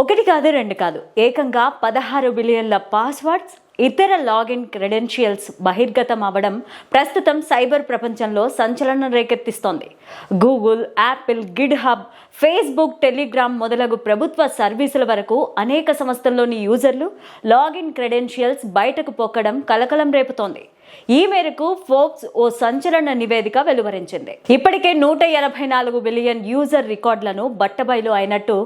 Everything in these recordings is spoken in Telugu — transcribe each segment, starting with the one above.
ఒకటి కాదు రెండు కాదు. ఏకంగా పదహారు బిలియన్ల పాస్వర్డ్స్ ఇతర లాగిన్ క్రెడెన్షియల్స్ బహిర్గతం అవ్వడం ప్రస్తుతం సైబర్ ప్రపంచంలో సంచలనం రేకెత్తిస్తోంది. Google Apple GitHub Facebook Telegram మొదలగు ప్రభుత్వ సర్వీసుల వరకు అనేక సంస్థల్లోని యూజర్లు లాగిన్ క్రెడెన్షియల్స్ బయటకు పొక్కడం కలకలం రేపుతోంది. ఈ మేరకు ఫోర్బ్స్ ఓ సంచలన నివేదిక వెలువరించింది. ఇప్పటికే నూట ఎనభై నాలుగు బిలియన్ యూజర్ రికార్డులను బట్టబయలు అయినట్టు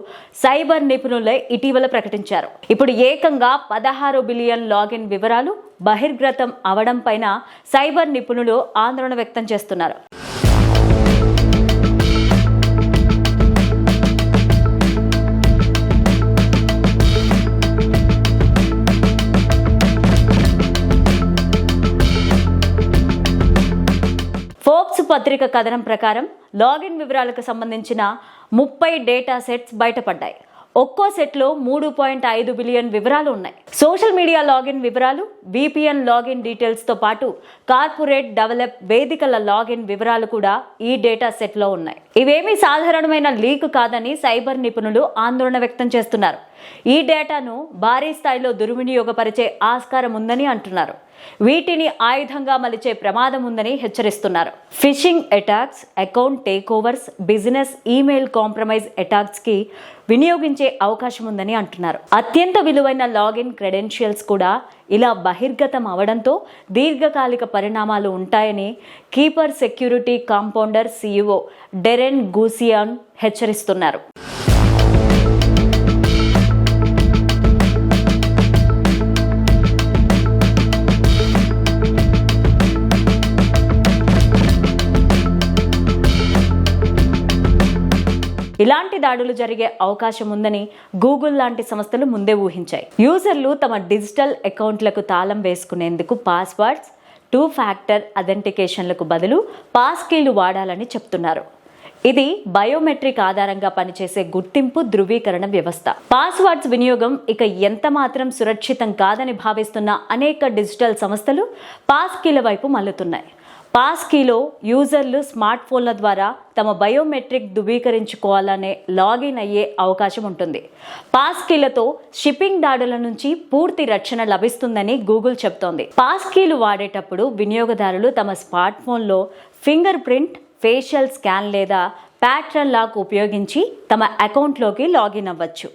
సైబర్ నిపుణులే ఇటీవల ప్రకటించారు. ఇప్పుడు ఏకంగా పదహారు బిలియన్ లాగిన్ వివరాలు బహిర్గతం అవడం పైన సైబర్ నిపుణులు ఆందోళన వ్యక్తం చేస్తున్నారు. పత్రిక కథనం ప్రకారం లాగిన్ వివరాలకు సంబంధించిన ముప్పై డేటా సెట్స్ బయటపడ్డాయి. ఒక్కో సెట్లో మూడు పాయింట్ ఐదు బిలియన్ వివరాలు ఉన్నాయి. సోషల్ మీడియా లాగిన్ వివరాలు విపిఎన్ లాగిన్ డీటెయిల్స్తో పాటు కార్పొరేట్ డెవలప్ వేదికల లాగిన్ వివరాలు కూడా ఈ డేటా సెట్లో ఉన్నాయి. ఇవేమీ సాధారణమైన లీక్ కాదని సైబర్ నిపుణులు ఆందోళన వ్యక్తం చేస్తున్నారు. ఈ డేటాను భారీ స్థాయిలో దుర్వినియోగపరిచే ఆస్కారం ఉందని అంటున్నారు. వీటిని ఆయుధంగా మలిచే ప్రమాదం ఉందని హెచ్చరిస్తున్నారు. Phishing attacks account take overs business email compromise అటాక్స్కి వినియోగించే అవకాశం ఉందని అంటున్నారు. అత్యంత విలువైన లాగిన్ క్రెడెన్షియల్స్ కూడా ఇలా బహిర్గతం అవడంతో దీర్ఘకాలిక పరిణామాలు ఉంటాయని Keeper Security cofounder CEO Darren Guccione హెచ్చరిస్తున్నారు. ఇలాంటి దాడులు జరిగే అవకాశం ఉందని గూగుల్ లాంటి సంస్థలు ముందే ఊహించాయి. యూజర్లు తమ డిజిటల్ అకౌంట్లకు తాళం వేసుకునేందుకు పాస్వర్డ్స్ టూ ఫ్యాక్టర్ అథెంటికేషన్లకు బదులు పాస్ కీలు వాడాలని చెప్తున్నారు. ఇది బయోమెట్రిక్ ఆధారంగా పనిచేసే గుర్తింపు ధృవీకరణ వ్యవస్థ. పాస్వర్డ్స్ వినియోగం ఇక ఎంత మాత్రం సురక్షితం కాదని భావిస్తున్న అనేక డిజిటల్ సంస్థలు పాస్ కీల వైపు మల్లుతున్నాయి పాస్ కీలో యూజర్లు స్మార్ట్ ఫోన్ల ద్వారా తమ బయోమెట్రిక్ ధృవీకరించుకోవాలనే లాగిన్ అయ్యే అవకాశం ఉంటుంది. పాస్ కీలతో షిప్పింగ్ దాడుల నుంచి పూర్తి రక్షణ లభిస్తుందని గూగుల్ చెప్తోంది. పాస్ కీలు వాడేటప్పుడు వినియోగదారులు తమ స్మార్ట్ ఫోన్లో ఫింగర్ ప్రింట్ ఫేషియల్ స్కాన్ లేదా ప్యాట్రన్ లాక్ ఉపయోగించి తమ అకౌంట్లోకి లాగిన్ అవ్వచ్చు.